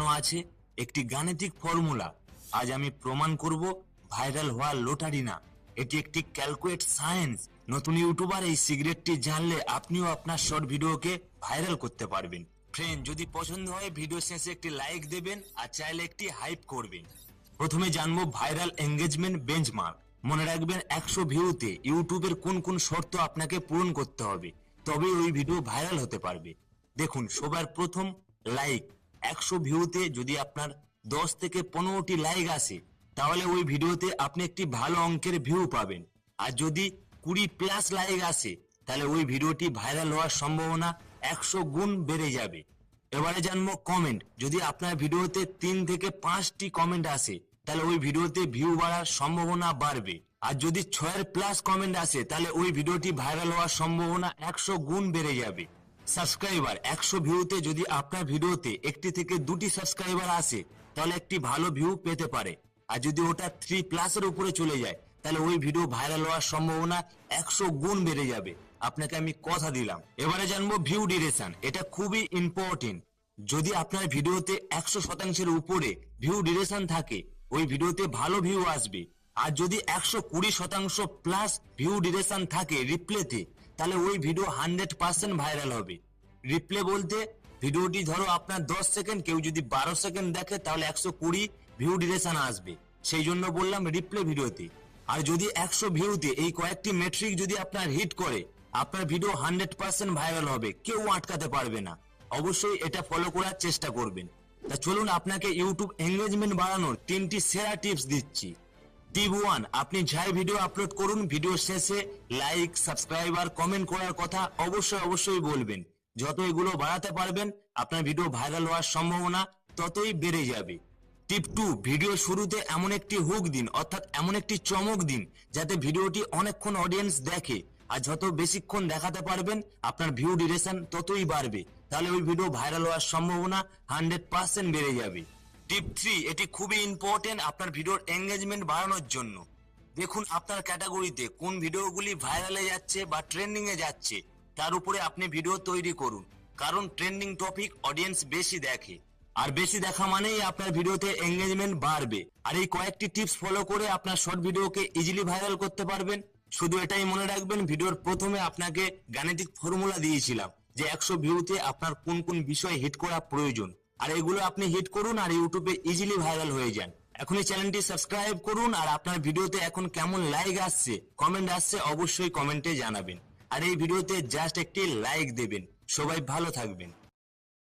আছে, একটি গাণিতিক ফর্মুলা। আজ আমি প্রমাণ করব ভাইরাল হওয়া লটারি না। এটি একটি ক্যালকুলেট সায়েন্স। নতুন ইউটিউবার এই সিগারেটটি জানলে আপনিও আপনার শর্ট ভিডিওকে ভাইরাল করতে পারবেন। ফ্রেন্ড, যদি পছন্দ হয়, ভিডিও শেষে একটি লাইক দেবেন আর চাইলে একটি হাইপ করবেন। প্রথমে জানব ভাইরাল এঙ্গেজমেন্ট বেঞ্চমার্ক। মনে রাখবেন, একশো ভিউতে ইউটিউবের কোন কোন শর্ত আপনাকে পূরণ করতে হবে তবে ওই ভিডিও ভাইরাল হতে পারবে। দেখুন, সবার প্রথম লাইক। একশো ভিউতে যদি আপনার দশ থেকে পনেরোটি লাইক আসে, তাহলে ওই ভিডিওতে আপনি একটি ভালো অঙ্কের ভিউ পাবেন। আর যদি কুড়ি প্লাস লাইক আসে, তাহলে ওই ভিডিওটি ভাইরাল হওয়ার সম্ভাবনা একশো গুণ বেড়ে যাবে। এবারে জানব কমেন্ট যদি আপনার ভিডিওতে তিন থেকে পাঁচটি কমেন্ট আসে, তাহলে ওই ভিডিওতে ভিউ বাড়ার সম্ভাবনা বাড়বে। আর যদি ছয়ের প্লাস কমেন্ট আসে, তাহলে ওই ভিডিওটি ভাইরাল হওয়ার সম্ভাবনা একশো গুণ বেড়ে যাবে। সাবস্ক্রাইবার একশো ভিউতে যদি আপনার ভিডিওতে একটি থেকে দুটি সাবস্ক্রাইবার আসে, তাহলে একটি ভালো ভিউ পেতে পারে। আর যদি ওটা থ্রি প্লাসের উপরে চলে যায়, তাহলে ওই ভিডিও ভাইরাল হওয়ার সম্ভাবনা একশো গুণ বেড়ে যাবে। আপনাকে আমি কথা দিলাম। এবারে জানব ভিউ ডিরেকশন এটা খুবই ইম্পর্টেন্ট যদি আপনার ভিডিওতে একশো শতাংশের উপরে ভিউ ডিরেকশন থাকে, ওই ভিডিওতে ভালো ভিউ আসবে। আর যদি একশো কুড়ি শতাংশ প্লাস ভিউ ডিরেকশন থাকে রিপ্লেতে তাহলে ওই ভিডিও হান্ড্রেড পার্সেন্ট ভাইরাল হবে। রিপ্লে বলতে ভিডিওটি ধরো আপনার দশ সেকেন্ড কেউ যদি বারো সেকেন্ড দেখে, তাহলে একশো কুড়ি ভিউ ডিরেকশন আসবে। সেই জন্য বললাম রিপ্লে ভিডিওতে আর যদি একশো ভিউতে এই কয়েকটি মেট্রিক যদি আপনার হিট করে, আপনার ভিডিও হান্ড্রেড পার্সেন্ট ভাইরাল হবে, কেউ আটকাতে পারবে না। অবশ্যই এটা ফলো করার চেষ্টা করবেন। তা চলুন আপনাকে ইউটিউব এঙ্গেজমেন্ট বাড়ানোর তিনটি সেরা টিপস দিচ্ছি। টিপ ওয়ান, আপনি যাই ভিডিও আপলোড করুন ভিডিও শেষে লাইক সাবস্ক্রাইবার কমেন্ট করার কথা অবশ্যই অবশ্যই বলবেন। যত এগুলো বাড়াতে পারবেন, আপনার ভিডিও ভাইরাল হওয়ার সম্ভাবনা ততই বেড়ে যাবে। টিপ টু ভিডিও শুরুতে এমন একটি হুক দিন, অর্থাৎ এমন একটি চমক দিন, যাতে ভিডিওটি অনেকক্ষণ অডিয়েন্স দেখে। আর যত বেশিক্ষণ দেখাতে পারবেন, আপনার ভিউ ডিউরেশন ততই বাড়বে। তাহলে ওই ভিডিও ভাইরাল হওয়ার সম্ভাবনা হান্ড্রেড পার্সেন্ট বেড়ে যাবে। টিপ থ্রি এটি খুবই ইম্পর্টেন্ট আপনার ভিডিওর এঙ্গেজমেন্ট বাড়ানোর জন্য। দেখুন আপনার ক্যাটাগরিতে কোন ভিডিওগুলি ভাইরালে যাচ্ছে বা ট্রেন্ডিং এ যাচ্ছে, তার উপরে আপনি ভিডিও তৈরি করুন। কারণ ট্রেন্ডিং টপিক অডিয়েন্স বেশি দেখে। আর বেশি দেখা মানেই আপনার ভিডিওতে এঙ্গেজমেন্ট বাড়বে। আর এই কয়েকটি টিপস ফলো করে আপনার শর্ট ভিডিওকে ইজিলি ভাইরাল করতে পারবেন। শুধু এটাই মনে রাখবেন ভিডিওর প্রথমে আপনাকে গাণিতিক ফর্মুলা দিয়েছিলাম যে একশো ভিউতে আপনার কোন কোন বিষয় হিট করা প্রয়োজন। আর এগুলো আপনি হিট করুন আর ইউটিউবে ইজিলি ভাইরাল হয়ে যান। এখনই চ্যানেলটি সাবস্ক্রাইব করুন আর আপনার ভিডিওতে এখন কেমন লাইক আসছে কমেন্ট আসছে অবশ্যই কমেন্টে জানাবেন। আর এই ভিডিওতে জাস্ট একটি লাইক দেবেন। সবাই ভালো থাকবেন।